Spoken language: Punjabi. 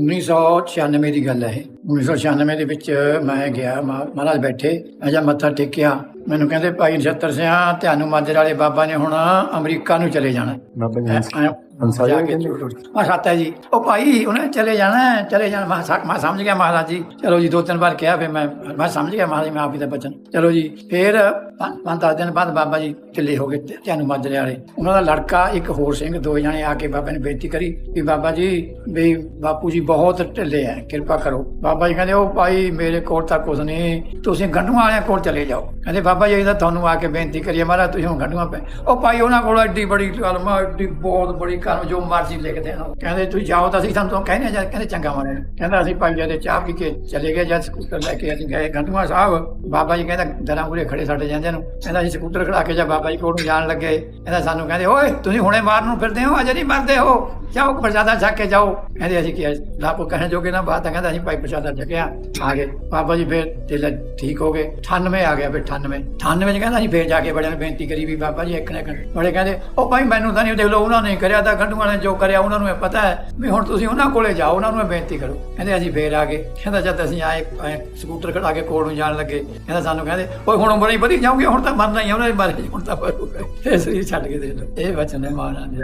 1996 ਦੀ ਗੱਲ ਹੈ ਇਹ। 1996 ਦੇ ਵਿੱਚ ਮੈਂ ਗਿਆ ਮਹਾ- ਮਹਾਰਾਜ ਬੈਠੇ ਮੈਂ ਜਾਂ ਮੱਥਾ ਟੇਕਿਆ। ਮੈਨੂੰ ਕਹਿੰਦੇ ਭਾਈ ਨਛੱਤਰ ਸਿਆ ਤੁਹਾਨੂੰ ਮਾਜਰ ਵਾਲੇ ਬਾਬਾ ਨੇ ਹੁਣ ਅਮਰੀਕਾ ਨੂੰ ਚਲੇ ਜਾਣਾ ਬਾਬਾ ਜੀ ਹੰਸਾ ਜੀ ਕੇ ਸਾਤਾ ਉਹ ਭਾਈ ਉਹਨੇ ਚਲੇ ਜਾਣਾ ਚਲੇ ਜਾਣਾ ਮੈਂ ਸਮਝ ਗਿਆ ਮਹਾਰਾਜ ਜੀ। ਚਲੋ ਜੀ ਦੋ ਤਿੰਨ ਵਾਰ ਕਿਹਾ ਫਿਰ ਮੈਂ ਮੈਂ ਸਮਝ ਗਿਆ ਮਹਾਰਾਜ ਮੈਂ ਆਪ ਹੀ ਦਾ ਬਚਨ। ਚਲੋ ਜੀ ਫਿਰ ਪੰਜ ਦਸ ਦਿਨ ਬਾਅਦ ਬਾਬਾ ਜੀ ਢਿੱਲੇ ਹੋ ਗਏ ਤੇ ਧਿਆਨ ਮਾਜਰੇ ਵਾਲੇ। ਉਹਨਾਂ ਦਾ ਲੜਕਾ ਇੱਕ ਹੋਰ ਸਿੰਘ ਦੋ ਜਣੇ ਆ ਕੇ ਬਾਬਾ ਨੇ ਬੇਨਤੀ ਕਰੀ ਵੀ ਬਾਬਾ ਜੀ ਵੀ ਬਾਪੂ ਜੀ ਬਹੁਤ ਢਿੱਲੇ ਆ ਕਿਰਪਾ ਕਰੋ। ਬਾਬਾ ਬਾਬਾ ਜੀ ਕਹਿੰਦੇ ਉਹ ਭਾਈ ਮੇਰੇ ਕੋਲ ਤਾਂ ਕੁਝ ਨਹੀਂ। ਤੁਸੀਂ ਗੰਢੂਆਂ ਵਾਲਿਆਂ ਕੋਲ ਚਲੇ ਜਾਓ। ਕਹਿੰਦੇ ਬਾਬਾ ਜੀ ਇਹਦਾ ਤੁਹਾਨੂੰ ਆ ਕੇ ਬੇਨਤੀ ਕਰੀਏ ਮਹਾਰਾਜ ਤੁਸੀਂ ਹੁਣ ਗੰਢੂਆਂ ਪੈ ਉਹ ਭਾਈ ਉਹਨਾਂ ਕੋਲ ਐਡੀ ਬੜੀ ਕਲਮਾ ਐਡੀ ਬਹੁਤ ਬੜੀ ਕਲਮ ਜੋ ਮਰਜ਼ੀ ਲਿਖਦੇ ਹਨ ਕਹਿੰਦੇ ਤੁਸੀਂ ਜਾਓ ਤਾਂ ਅਸੀਂ ਤੁਹਾਨੂੰ ਕਹਿੰਦੇ ਹਾਂ, ਕਹਿੰਦੇ ਚੰਗਾ ਮਾਰੇ ਕਹਿੰਦਾ ਅਸੀਂ ਭਾਈ ਜੀ ਚਾਹ ਪੀ ਕੇ ਚਲੇ ਗਏ ਜਦ ਸਕੂਟਰ ਲੈ ਕੇ ਅਸੀਂ ਗਏ ਗੰਢੂਆਂ ਸਾਹਿਬ। ਬਾਬਾ ਜੀ ਕਹਿੰਦਾ ਦਰਾਂ ਮੂਰੇ ਖੜੇ ਸਾਡੇ ਜਾਂਦੇ ਨੂੰ। ਕਹਿੰਦਾ ਅਸੀਂ ਸਕੂਟਰ ਖੜਾ ਕੇ ਜਾ ਬਾਬਾ ਜੀ ਕੋਲ ਨੂੰ ਜਾਣ ਲੱਗੇ। ਕਹਿੰਦਾ ਸਾਨੂੰ ਕਹਿੰਦੇ ਓਏ ਤੁਸੀਂ ਹੁਣੇ ਮਾਰਨ ਨੂੰ ਫਿਰਦੇ ਹੋ ਅਜੇ ਨਹੀਂ ਮਰਦੇ ਹੋ। ਜਾਓ ਪ੍ਰਸ਼ਾਦਾ ਛੱਕ ਕੇ ਜਾਓ। ਕਹਿੰਦੇ ਅਸੀਂ ਕੀ ਲਾਪੋ ਕਹਿਣ ਜੋਗੇ ਨਾ ਬਾਤ ਆ, ਕਹਿੰਦਾ ਅਸੀਂ ਭਾਈ ਪ੍ਰਸ਼ਾਦ ਛਕਿਆ ਆ ਗਏ। ਬਾਬਾ ਜੀ ਫਿਰ ਢਿੱਲਾ ਠੀਕ ਹੋ ਗਏ। 98 ਆ ਗਿਆ ਫਿਰ 98 98 ਚ ਕਹਿੰਦਾ ਅਸੀਂ ਫੇਰ ਜਾ ਕੇ ਬੜਿਆਂ ਨੂੰ ਬੇਨਤੀ ਕਰੀ ਵੀ ਬਾਬਾ ਜੀ ਇੱਕ ਨਾ ਬੜੇ ਕਹਿੰਦੇ, ਉਹ ਭਾਈ ਮੈਨੂੰ ਤਾਂ ਨਹੀਂ, ਦੇਖ ਲਓ, ਉਹਨਾਂ ਨੇ ਕਰਿਆ ਤਾਂ ਗੰਢੂਆਂ ਨੇ ਜੋ ਕਰਿਆ, ਉਹਨਾਂ ਨੂੰ ਪਤਾ ਹੈ ਵੀ ਹੁਣ ਤੁਸੀਂ ਉਹਨਾਂ ਕੋਲੇ ਜਾਓ, ਉਹਨਾਂ ਨੂੰ ਬੇਨਤੀ ਕਰੋ। ਕਹਿੰਦੇ, ਅਸੀਂ ਫੇਰ ਆ ਗਏ। ਕਹਿੰਦਾ, ਜਦ ਅਸੀਂ ਆਏ ਸਕੂਟਰ ਖੜਾ ਕੇ ਕੋਲ ਨੂੰ ਜਾਣ ਲੱਗੇ। ਕਹਿੰਦਾ, ਸਾਨੂੰ ਕਹਿੰਦੇ, ਓਏ, ਹੁਣ ਬੜੀ ਵਧੀ ਜਾਓਗੇ ਹੁਣ ਤਾਂ ਮਰਨਾ ਹੀ ਉਹਨਾਂ ਦੇ ਬਾਰੇ ਹੁਣ ਤਾਂ ਮਰੂਗੇ। ਇਹ ਸਰੀਰ ਛੱਡ ਕੇ ਦੇ ਲਓ ਇਹ ਵਚਨ ਹੈ ਮਹਾਰਾਜ